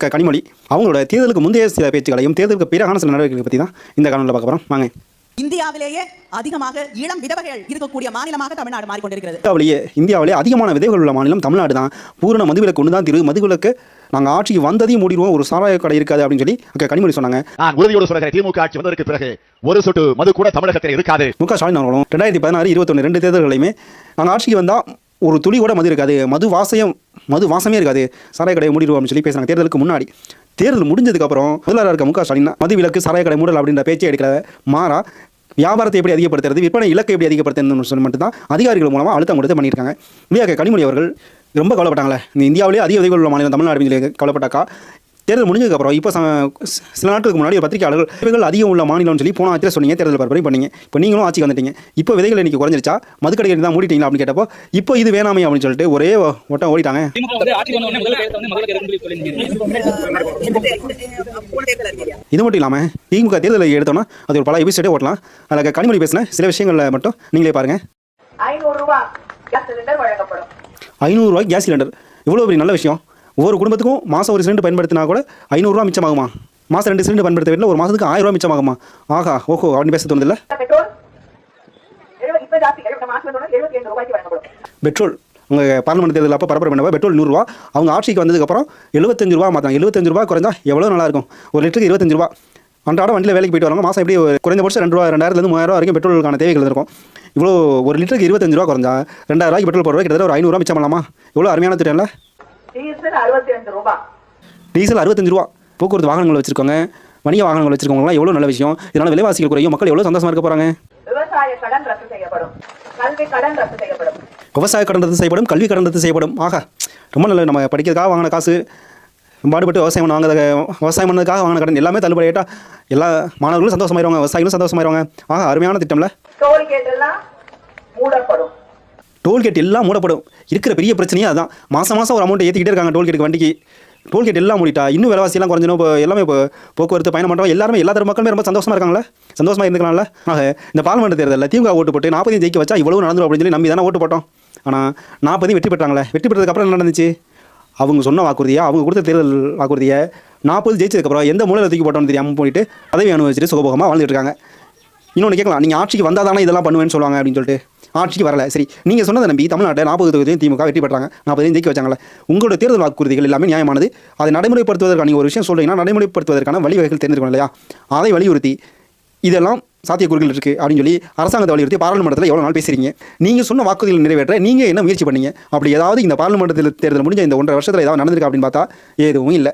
க கனிமொழி. அவங்களோட தேர்தலுக்கு முந்தைய சில பேச்சுக்களையும் தேர்தலுக்கு பிறகான சில நடவடிக்கைகளை பற்றி தான் இந்த காணொலியில் பார்க்க போகிறோம் வாங்க. இந்தியாவிலேயே அதிகமாக இளம் விதவைகள் இருக்கக்கூடிய மாநிலமாக தமிழ்நாடு மாறிக்கொண்டிருக்கிறது. இந்தியாவிலேயே இந்தியாவிலே அதிகமான விதைகள் உள்ள மாநிலம் தமிழ்நாடு தான். பூரண மதுவிலக்கு ஒன்று தான் திரு மதுவிலக்கு நாங்கள் ஆட்சிக்கு வந்ததையும் மூடிடுவோம் ஒரு சாராய கடை இருக்காது அப்படின்னு சொல்லி அக்கா கனிமொழி சொன்னாங்க. நான் உறுதியோடு சொல்கிறேன் திமுக ஆட்சி வந்ததற்கு பிறகு ஒரு சொட்டு மது கூட தமிழகத்தில் இருக்காது. மு க ஸ்டாலின் அவர்களும் ரெண்டாயிரத்தி பதினாறு இருபத்தொன்று ரெண்டு தேர்தல்களையுமே நாங்கள் ஆட்சிக்கு வந்தால் ஒரு துளி கூட மது இருக்காது. மது வாசயம் மது வாசமே இருக்காது. சாராய கடையை மூடிடுவோம் சொல்லி பேசுகிறாங்க தேர்தலுக்கு முன்னாடி. தேர்தல் முடிஞ்சதுக்கப்புறம் முதல்வராக இருக்க முக ஸ்டாலின் மது விலக்கு சாராய கடை மூடல் அப்படின்ற பேச்சை எடுக்கல. மாறா வியாபாரத்தை எப்படி அதிகப்படுத்துறது விற்பனை இலக்கை எப்படி அதிகப்படுத்துறதுன்னு சொல்லி மட்டும்தான் அதிகாரிகள் மூலமாக அழுத்தம் கொடுத்து பண்ணியிருக்காங்க. இல்லையா கனிமொழி அவர்கள் ரொம்ப கவலைப்பட்டாங்களே. இந்த இந்தியாவிலேயே அதிக உதவி உள்ள மாநிலம் தமிழ்நாடு சொல்லி கவலைப்பட்டாக்கா தேர்தல் முடிஞ்சதுக்கப்புறம் இப்போ சில நாட்களுக்கு முன்னாடி ஒரு பத்திரிகையாளர்கள் விதைகள் அதிகம் உள்ள மாநிலம்னு சொல்லி போன ஆட்சியில் சொன்னீங்க தேர்தல் பரப்புரை பண்ணீங்க. இப்போ நீங்களும் ஆட்சிக்கு வந்துட்டீங்க. இப்போ விதைகள் இன்னைக்கு குறைஞ்சிருச்சா? மதுக்கடைகள் தான் மூடிட்டீங்களா அப்படின்னு கேட்டப்போ இப்போ இது வேணாமே அப்படின்னு சொல்லிட்டு ஒரே ஓட்டம் ஓடிட்டாங்க. இது மட்டும் இல்லாமல் திமுக தேர்தலை எடுத்தோம்னா அது ஒரு பல எபிசோடே ஓட்டலாம். அதில் கனிமொழி பேசின சில விஷயங்களில் மட்டும் நீங்களே பாருங்கள் ஐநூறு ரூபாய் கேஸ் சிலிண்டர் வழங்கப்படும். ஐநூறுரூவாய் கேஸ் சிலிண்டர். இவ்வளோ பெரிய நல்ல விஷயம். ஒவ்வொரு குடும்பத்துக்கும் மாதம் ஒரு சிலிண்டர் பயன்படுத்தினா கூட ஐநூறுரூவா மிச்சமாகுமா? மாதம் ரெண்டு சிலிண்டர் பயன்படுத்த வீட்டில் ஒரு மாதத்துக்கு ஆயிரம் ரூபாய் மிச்சமாகுமா? ஆகா ஓஹோ அப்படின்னு பேச தோணுதில்ல? பெட்ரோல்? உங்கள் பார்லிமெண்ட் தேர்தல் அப்போ பரப்புரை பண்ணப்போ பெட்ரோல் நூறுரூவா அவங்க ஆட்சிக்கு வந்ததுக்கப்புறம் எழுபத்தஞ்சு ரூபா மாற்றாங்க எழுபத்தஞ்சு ரூபா குறைஞ்சா எவ்வளோ நல்லா இருக்கும் ஒரு லிட்டருக்கு இருபத்தஞ்சு ரூபா. அன்றாட வண்டியில் வேலைக்கு போயிட்டு வராங்க மாதம் எப்படி குறைந்தபட்சம் ரெண்டு ரூபா ரெண்டாயிரத்துலேருந்து மூவாயிரம் வரைக்கும் பெட்ரோலுக்கான தேவைகள் இருக்கும். இவ்வளோ ஒரு லிட்டருக்கு இருபத்தஞ்சு ரூபா குறைஞ்சா ரெண்டாயிரம் ரூபாய்க்கு பெட்ரோல் போடுறது கிட்டத்தட்ட ஒரு ஐநூறுரூவா மிச்சம் பண்ணலாமா இவ்வளோ அருமையான திட்டம்ல? டீசல் அறுபத்தி ரெண்டு ரூபாய் டீசல் அறுபத்தஞ்சு ரூபா. போக்குவரத்து வாகனங்கள் வச்சிருக்கோங்க. வணிக வாகனங்கள் வச்சிருக்கவங்களாம் எவ்வளோ நல்ல விஷயம்? இதனால் விலைவாசிகள் குறையும். மக்கள் எவ்வளோ சந்தோஷமா இருக்க போகிறாங்க விவசாய கடன் ரத்து செய்யப்படும். கல்வி கடன் ரத்து செய்யப்படும். விவசாய கடன் ரத்து செய்யப்படும். கல்வி கடன் ரத்து செய்யப்படும். ஆகா ரொம்ப நல்ல நம்ம படிக்கிறதுக்காக வாங்கின காசு பாடுபட்டு விவசாயம் பண்ண வாங்குறத விவசாயம் பண்ணதுக்காக வாங்கின கடன் எல்லாமே தள்ளுபடி ஆயிட்டா எல்லா மாணவர்களும் சந்தோஷமாயிருவாங்க. விவசாயிகளும் சந்தோஷமாயிருவாங்க. ஆகா அருமையான திட்டம்ல. டோல்கேட் எல்லாம் மூடப்படும். டோல்கேட் எல்லாம் மூடப்படும். இருக்கிற பெரிய பிரச்சனையே அதான். மாதம் மாதம் ஒரு அமௌண்ட் ஏற்றிக்கிட்டே இருக்காங்க டோல்கேட்டுக்கு வண்டிக்கு. டோல்கேட் எல்லாம் மூடிட்டா இன்னும் விலைவாசியெல்லாம் குறைஞ்சணும் இப்போ எல்லாமே இப்போ போக்குவரத்து பயணம் பண்ணுறோம் எல்லாருமே எல்லா தர மக்களுமே ரொம்ப சந்தோஷமாக இருக்காங்களே சந்தோஷமாக இருந்துக்கலாம்ல? ஆக இந்த பார்லிமெண்ட் தேர்தலில் திமுக ஓட்டு போட்டு நாற்பதையும் ஜெயிக்க வச்சா இவ்வளவு நடந்துடும் அப்படின்னு சொல்லி நம்பி தானே ஓட்டு போட்டோம். ஆனால் நாற்பதையும் வெற்றி பெற்றாங்களே? வெற்றி பெற்றதுக்கு அப்புறம் என்ன நடந்துச்சு? அவங்க சொன்ன வாக்குறுதியாக அவங்க கொடுத்த தேர்தல் வாக்குறுதியை நாற்பது ஜெயிச்சதுக்கப்புறம் எந்த மூலையில் தூக்கி போட்டோம்னு தெரியாமல் போயிட்டு பதவி அனுபவிச்சுட்டு சுகபோகமாக வாழ்ந்துட்டு இருக்காங்க. இன்னொன்று கேட்கலாம். நீங்கள் ஆட்சிக்கு வந்தால் தானே இதெல்லாம் பண்ணுவேன்னு சொல்லுவாங்க அப்படின்னு சொல்லிட்டு. ஆட்சிக்கு வரல. சரி நீங்கள் சொன்னதை நம்பி தமிழ்நாட்டை நாற்பது தொகுதியும் திமுக வெற்றி பெற்றாங்க. நாற்பதையும் ஜெயிக்க வச்சாங்களே உங்களோட தேர்தல் வாக்குறுதிகள் எல்லாமே நியாயமானது. அதை நடைமுறைப்படுத்துவதற்கான நீங்கள் ஒரு விஷயம் சொல்றீங்கன்னா நடைமுறைப்படுத்துவதற்கான வழிவகைகள் தெரிஞ்சிருக்கணும் இல்லையா? அதை வலியுறுத்தி இதெல்லாம் சாத்தியக்கூறுகள் இருக்குது அப்படின்னு சொல்லி அரசாங்கத்தை வலியுறுத்தி பாராளுமன்றத்தில் எவ்வளோ நாள் பேசுறீங்க? நீங்கள் சொன்ன வாக்குறுதிகள் நிறைவேற்ற நீங்கள் என்ன முயற்சி பண்ணீங்க? அப்படி ஏதாவது இந்த பாராளுமன்றத்தில் தேர்தல் முடிஞ்ச இந்த ஒன்றரை வருஷத்தில் ஏதாவது நடந்திருக்கா அப்படின்னு பார்த்தா எதுவும் இல்லை.